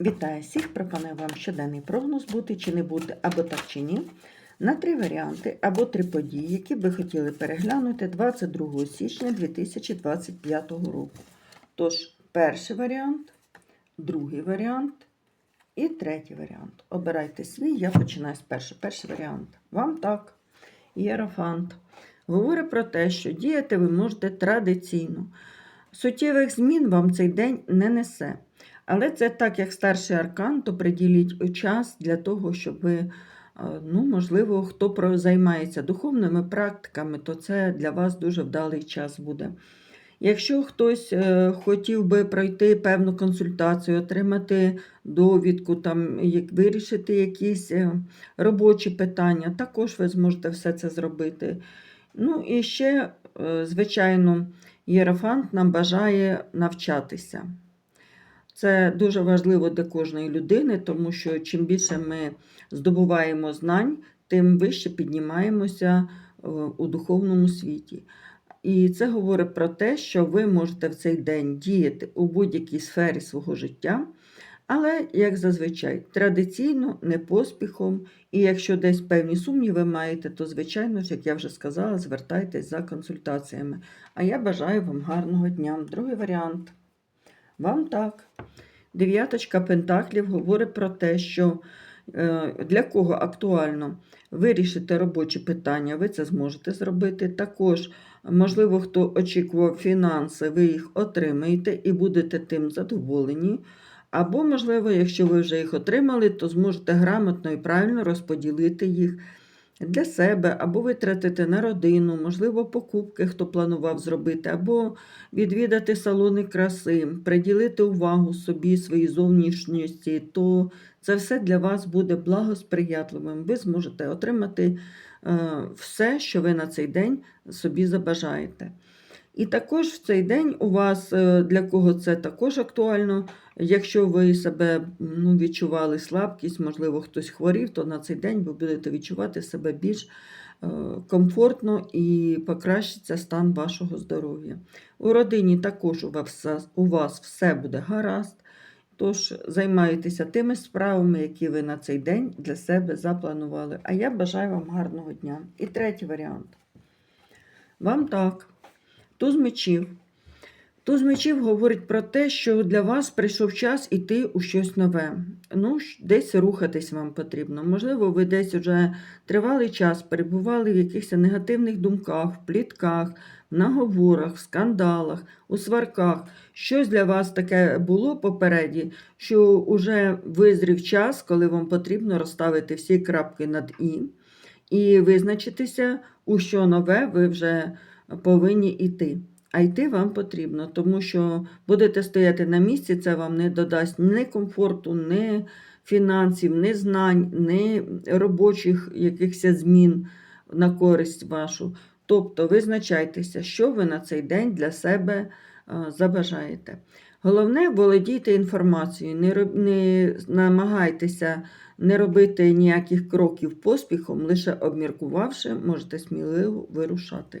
Вітаю всіх! Пропоную вам щоденний прогноз бути чи не бути, або так чи ні, на три варіанти або три події, які ви хотіли переглянути 22 січня 2025 року. Тож, перший варіант, другий варіант і третій варіант. Обирайте свій, я починаю з першого. Перший варіант. Вам так, Єрофант. Говорить про те, що діяти ви можете традиційно. Суттєвих змін вам цей день не несе. Але це так, як старший аркан, то приділіть час для того, щоб ви, е, ну, можливо, хто займається духовними практиками, то це для вас дуже вдалий час буде. Якщо хтось е, хотів би пройти певну консультацію, отримати довідку, там, як вирішити якісь е, робочі питання, також ви зможете все це зробити. Ну і ще, звичайно, Єрофант нам бажає навчатися. Це дуже важливо для кожної людини, тому що чим більше ми здобуваємо знань, тим вище піднімаємося е, у духовному світі. І це говорить про те, що ви можете в цей день діяти у будь-якій сфері свого життя, але, як зазвичай, традиційно, не поспіхом. І якщо десь певні сумніви маєте, то, звичайно як я вже сказала, звертайтесь за консультаціями. А я бажаю вам гарного дня. Другий варіант. Вам так. Дев'яточка Пентаклів говорить про те, що е, для кого актуально вирішити робочі питання, ви це зможете зробити. Також, можливо, хто очікував фінанси, ви їх отримаєте і будете тим задоволені. Або, можливо, якщо ви вже їх отримали, то зможете грамотно і правильно розподілити їх для себе, або витратити на родину, можливо, покупки, хто планував зробити, або відвідати салони краси, приділити увагу собі, своїй зовнішньості, то це все для вас буде благосприятливим. Ви зможете отримати е, все, що ви на цей день собі забажаєте. І також в цей день у вас, е, для кого це також актуально, якщо ви себе ну, відчували слабкість, можливо, хтось хворів, то на цей день ви будете відчувати себе більш е, комфортно і покращиться стан вашого здоров'я. У родині також у вас, у вас все буде гаразд. Тож займайтеся тими справами, які ви на цей день для себе запланували. А я бажаю вам гарного дня. І третій варіант. Вам так. Туз мечів. Туз мечів говорить про те, що для вас прийшов час іти у щось нове. Ну, десь рухатись вам потрібно. Можливо, ви десь вже тривалий час перебували в якихось негативних думках, в плітках, в наговорах, в скандалах, у сварках. Щось для вас таке було попереді, що вже визрів час, коли вам потрібно розставити всі крапки над І і визначитися, у що нове ви вже повинні йти. А йти вам потрібно, тому що будете стояти на місці, це вам не додасть ні комфорту, ні фінансів, ні знань, ні робочих якихось змін на користь вашу. Тобто визначайтеся, що ви на цей день для себе е, забажаєте. Головне, володійте інформацією, не, роб- не намагайтеся не робити ніяких кроків поспіхом, лише обміркувавши, можете сміливо вирушати.